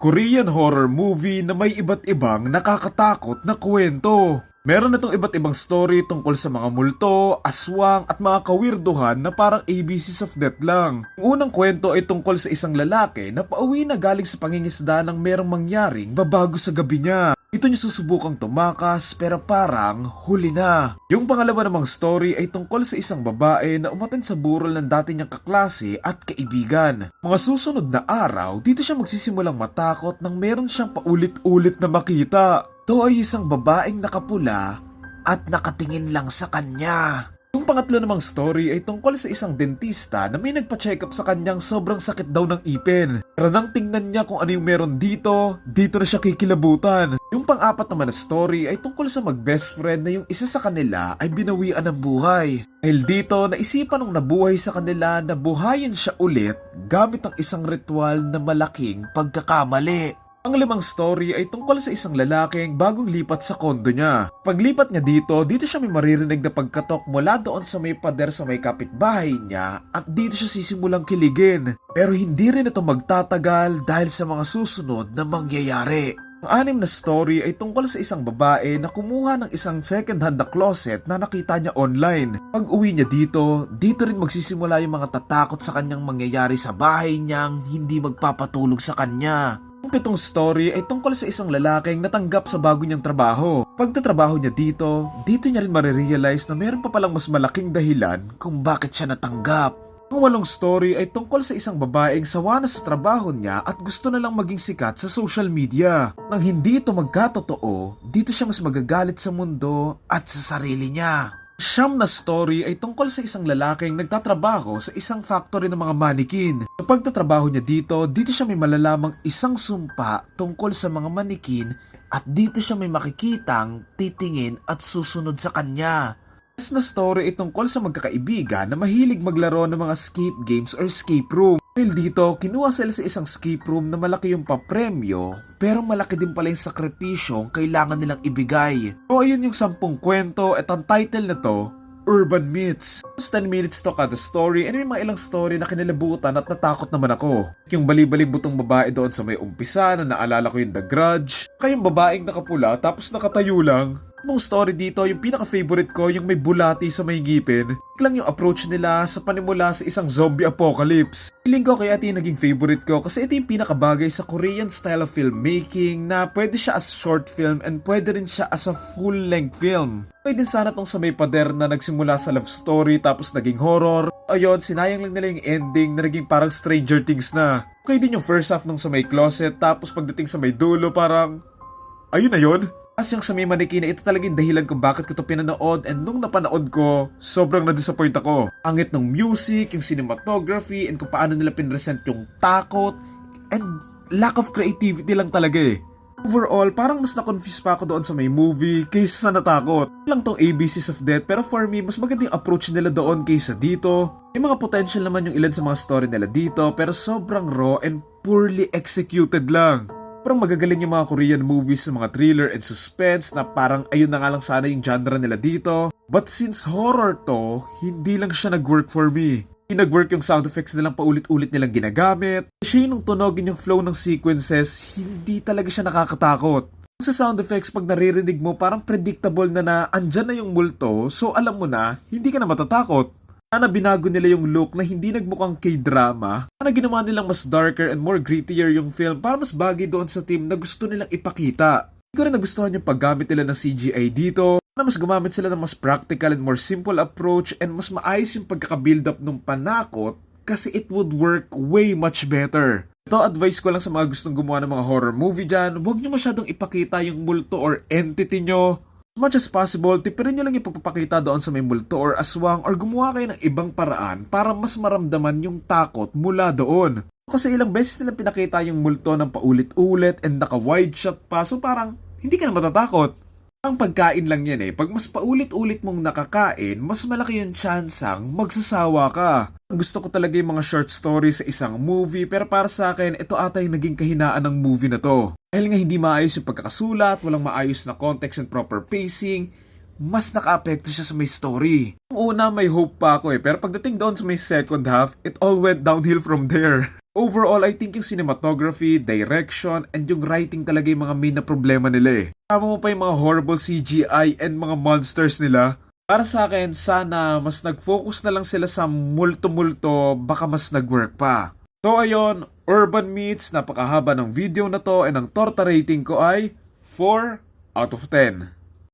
Korean horror movie na may iba't ibang nakakatakot na kwento. Meron na itong iba't ibang story tungkol sa mga multo, aswang at mga kawirduhan na parang ABCs of Death lang. Ang unang kwento ay tungkol sa isang lalaki na pauwi na galing sa pangingisda ng merong mangyaring babago sa gabi niya. Ito niya susubukang tumakas pero parang huli na. Yung pangalawa namang story ay tungkol sa isang babae na umaten sa burol ng dati niyang kaklase at kaibigan. Mga susunod na araw, dito siya magsisimulang matakot nang meron siyang paulit-ulit na makita. Ito ay isang babaeng nakapula at nakatingin lang sa kanya. Pangatlo namang story ay tungkol sa isang dentista na may nagpa-check up sa kanyang sobrang sakit daw ng ipin. Pero nang tingnan niya kung ano yung meron dito, dito na siya kikilabutan. Yung pang-apat naman na story ay tungkol sa mag-best friend na yung isa sa kanila ay binawian ng buhay. Dahil dito, naisipan nung nabuhay sa kanila na buhayin siya ulit gamit ang isang ritual na malaking pagkakamali. Ang limang story ay tungkol sa isang lalaking bagong lipat sa kondo niya. Paglipat niya dito, dito siya may maririnig na pagkatok mula doon sa may pader sa may kapitbahay niya at dito siya sisimulang kiligin. Pero hindi rin ito magtatagal dahil sa mga susunod na mangyayari. Ang anim na story ay tungkol sa isang babae na kumuha ng isang second-hand na closet na nakita niya online. Pag uwi niya dito, dito rin magsisimula yung mga tatakot sa kanyang mangyayari sa bahay niyang hindi magpapatulog sa kanya. Ang pitong story ay tungkol sa isang lalaking natanggap sa bago niyang trabaho. Pagtatrabaho niya dito, dito niya rin marirealize na meron pa palang mas malaking dahilan kung bakit siya natanggap. Ang walong story ay tungkol sa isang babaeng sawa na sa trabaho niya at gusto na lang maging sikat sa social media. Nang hindi ito magkatotoo, dito siya mas magagalit sa mundo at sa sarili niya. Siyam na story ay tungkol sa isang lalaking nagtatrabaho sa isang factory ng mga manikin. Sa pagtatrabaho niya dito, dito siya may malalamang isang sumpa tungkol sa mga manikin at dito siya may makikitang titingin at susunod sa kanya. Last na story ay tungkol sa magkakaibigan na mahilig maglaro ng mga escape games or escape room. Dahil dito, kinuha sila sa isang escape room na malaki yung papremyo, pero malaki din pala yung sakripisyong kailangan nilang ibigay. So ayun yung sampung kwento at ang title na to, Urban Myths. Tapos 10 minutes to kada story and may mga ilang story na kinilabutan at natakot naman ako. Yung bali-baling butong babae doon sa may umpisa na naalala ko yung The Grudge. Kayong babaeng nakapula tapos nakatayo lang. Mong story dito, yung pinaka-favorite ko, yung may bulati sa may ngipin. lang yung approach nila sa panimula sa isang zombie apocalypse. Feeling ko kaya ito yung naging favorite ko kasi ito yung pinakabagay sa Korean style of filmmaking na pwede siya as short film and pwede rin siya as a full-length film. Pwede sana tong sa may pader na nagsimula sa love story tapos naging horror. Ayun, sinayang lang nila yung ending na naging parang Stranger Things na. Okay din yung first half nung sa may closet tapos pagdating sa may dulo parang... Ayun na yun? As yung sa may maniki na ito talaga yung dahilan kung bakit ko to pinanood and nung napanood ko, sobrang na-disappoint ako. Angit ng music, yung cinematography, and kung paano nila pinresent yung takot, and lack of creativity lang talaga eh. Overall, parang mas na-confuse pa ako doon sa may movie kaysa sa natakot. Lang tong ABCs of Death pero for me, mas maganda yung approach nila doon kaysa dito. May mga potential naman yung ilan sa mga story nila dito pero sobrang raw and poorly executed lang. Parang magagaling yung mga Korean movies sa mga thriller and suspense na parang ayun na nga lang sana yung genre nila dito. But since horror to, hindi lang siya nag-work for me. Nag-work yung sound effects nilang paulit-ulit nilang ginagamit. Siya nung tunogin yung flow ng sequences, hindi talaga siya nakakatakot. Sa sound effects, pag naririnig mo, parang predictable na na andyan na yung multo, so alam mo na, hindi ka na matatakot. Sana binago nila yung look na hindi nagmukhang K-drama. Sana ginawa nilang mas darker and more grittier yung film para mas bagay doon sa team na gusto nilang ipakita. Hindi ko rin nagustuhan yung paggamit nila ng CGI dito. Na mas gumamit sila ng mas practical and more simple approach and mas maayos yung pagkaka-build up ng panakot kasi it would work way much better. Ito advice ko lang sa mga gustong gumawa ng mga horror movie dyan, huwag nyo masyadong ipakita yung multo or entity nyo As much as possible, tipirin nyo lang yung pagpapakita doon sa may multo or aswang or gumawa kayo ng ibang paraan para mas maramdaman yung takot mula doon. Kasi ilang beses nilang pinakita yung multo ng paulit-ulit and naka-wide shot pa so parang hindi ka na matatakot. Ang pagkain lang yan eh. Pag mas paulit-ulit mong nakakain, mas malaki yung tsansang magsasawa ka. Gusto ko talaga yung mga short stories sa isang movie pero para sa akin, ito ata yung naging kahinaan ng movie na to. Dahil nga hindi maayos yung pagkakasulat, walang maayos na context and proper pacing, mas naka-apekto siya sa may story. Ang una, may hope pa ako eh, pero pagdating doon sa may second half, it all went downhill from there. Overall, I think yung cinematography, direction, and yung writing talaga yung mga main na problema nila eh. Tama mo pa yung mga horrible CGI and mga monsters nila. Para sa akin, sana mas nag-focus na lang sila sa multo-multo, baka mas nag-work pa. So ayun, Urban Meets, napakahaba ng video na to and ang torta rating ko ay 4 out of 10.